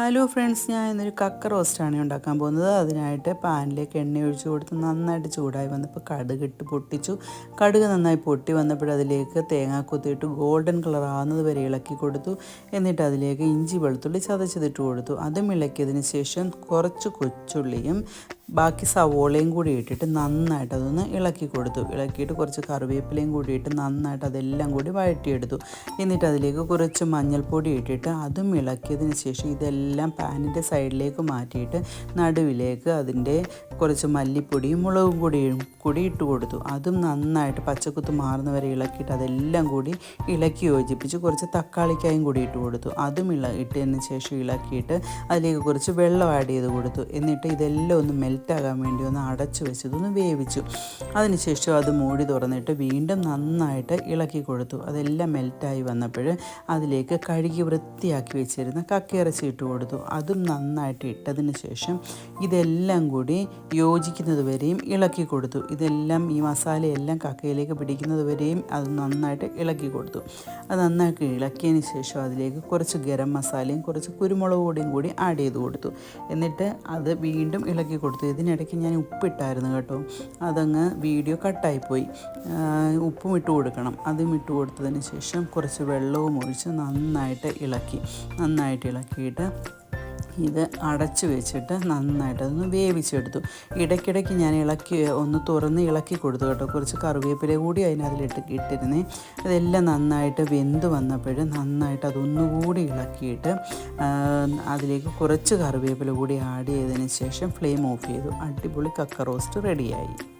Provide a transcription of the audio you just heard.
Hello friends ഞാൻ ഇന്നൊരു കക്ക റോസ്റ്റാണ് ഉണ്ടാക്കാൻ പോകുന്നത്. അതിനായിട്ട് പാനിലേക്ക് എണ്ണ ഒഴിച്ച് കൊടുത്ത് നന്നായിട്ട് ചൂടായി വന്നപ്പോൾ കടുക് ഇട്ട് പൊട്ടിച്ചു. കടുക് നന്നായി പൊട്ടി വന്നപ്പോൾ അതിലേക്ക് തേങ്ങ കുത്തിയിട്ട് ഗോൾഡൻ കളർ ആവുന്നത് വരെ ഇളക്കി കൊടുത്തു. എന്നിട്ട് അതിലേക്ക് ഇഞ്ചി വെളുത്തുള്ളി ചതച്ചതിട്ട് കൊടുത്തു. അതും ഇളക്കിയതിന് ശേഷം കുറച്ച് കൊച്ചുള്ളിയും ബാക്കി സവോളയും കൂടി ഇട്ടിട്ട് നന്നായിട്ട് അതൊന്ന് ഇളക്കി കൊടുത്തു. ഇളക്കിയിട്ട് കുറച്ച് കറിവേപ്പിലയും കൂടി ഇട്ട് നന്നായിട്ട് അതെല്ലാം കൂടി വഴറ്റിയെടുത്തു. എന്നിട്ട് അതിലേക്ക് കുറച്ച് മഞ്ഞൾപ്പൊടി ഇട്ടിട്ട് അതും ഇളക്കിയതിന് ശേഷം ഇതെല്ലാം പാനിന്റെ സൈഡിലേക്ക് മാറ്റിയിട്ട് നടുവിലേക്ക് അതിന്റെ കുറച്ച് മല്ലിപ്പൊടിയും മുളകും പൊടിയും കൂടി ഇട്ട് കൊടുത്തു. അതും നന്നായിട്ട് പച്ചക്കുത്ത് മാറുന്ന വരെ ഇളക്കിയിട്ട് അതെല്ലാം കൂടി ഇളക്കി യോജിപ്പിച്ച് കുറച്ച് തക്കാളിക്കായും കൂടി ഇട്ട് കൊടുത്തു. അതും ഇള ഇട്ടതിന് ശേഷം ഇളക്കിയിട്ട് അതിലേക്ക് കുറച്ച് വെള്ളം ആഡ് ചെയ്ത് കൊടുത്തു. എന്നിട്ട് ഇതെല്ലാം ഒന്ന് മെൽറ്റാകാൻ വേണ്ടി ഒന്ന് അടച്ചു വെച്ച് ഇതൊന്ന് വേവിച്ചു. അതിനുശേഷം അത് മൂടി തുറന്നിട്ട് വീണ്ടും നന്നായിട്ട് ഇളക്കി കൊടുത്തു. അതെല്ലാം മെൽറ്റായി വന്നപ്പോൾ അതിലേക്ക് കഴുകി വൃത്തിയാക്കി വെച്ചിരുന്ന കക്കയിറച്ചി ഇട്ട് കൊടുത്തു. അതും നന്നായിട്ട് ഇട്ടതിന് ശേഷം ഇതെല്ലാം കൂടി യോജിക്കുന്നത് വരെയും ഇളക്കി കൊടുത്തു. ഇതെല്ലാം ഈ മസാലയെല്ലാം കക്കയിലേക്ക് പിടിക്കുന്നത് വരെയും അത് നന്നായിട്ട് ഇളക്കി കൊടുത്തു. അത് നന്നായിട്ട് ഇളക്കിയതിന് ശേഷം അതിലേക്ക് കുറച്ച് ഗരം മസാലയും കുറച്ച് കുരുമുളക് പൊടിയും കൂടി ആഡ് ചെയ്ത് കൊടുത്തു. എന്നിട്ട് അത് വീണ്ടും ഇളക്കി കൊടുത്തു. ഇതിനിടയ്ക്ക് ഞാൻ ഉപ്പിട്ടായിരുന്നു കേട്ടോ. അതങ്ങ് വീഡിയോ കട്ടായിപ്പോയി. ഉപ്പും ഇട്ട് കൊടുക്കണം. അതും ഇട്ട് കൊടുത്തതിന് ശേഷം കുറച്ച് വെള്ളവും ഒഴിച്ച് നന്നായിട്ട് ഇളക്കി. നന്നായിട്ട് ഇളക്കിയിട്ട് ഇത് അടച്ചു വെച്ചിട്ട് നന്നായിട്ട് അതൊന്ന് വേവിച്ചെടുത്തു. ഇടയ്ക്കിടയ്ക്ക് ഞാൻ ഇളക്കി ഒന്ന് തുറന്ന് ഇളക്കി കൊടുത്തു കേട്ടോ. കുറച്ച് കറിവേപ്പില കൂടി അതിനകത്തിലിട്ട് ഇട്ടിരുന്നേ. അതെല്ലാം നന്നായിട്ട് വെന്ത് വന്നപ്പോഴും നന്നായിട്ട് അതൊന്നുകൂടി ഇളക്കിയിട്ട് അതിലേക്ക് കുറച്ച് കറിവേപ്പില കൂടി ആഡ് ചെയ്തതിന് ശേഷം ഫ്ലെയിം ഓഫ് ചെയ്തു. അടിപൊളി കക്ക റോസ്റ്റ് റെഡിയായി.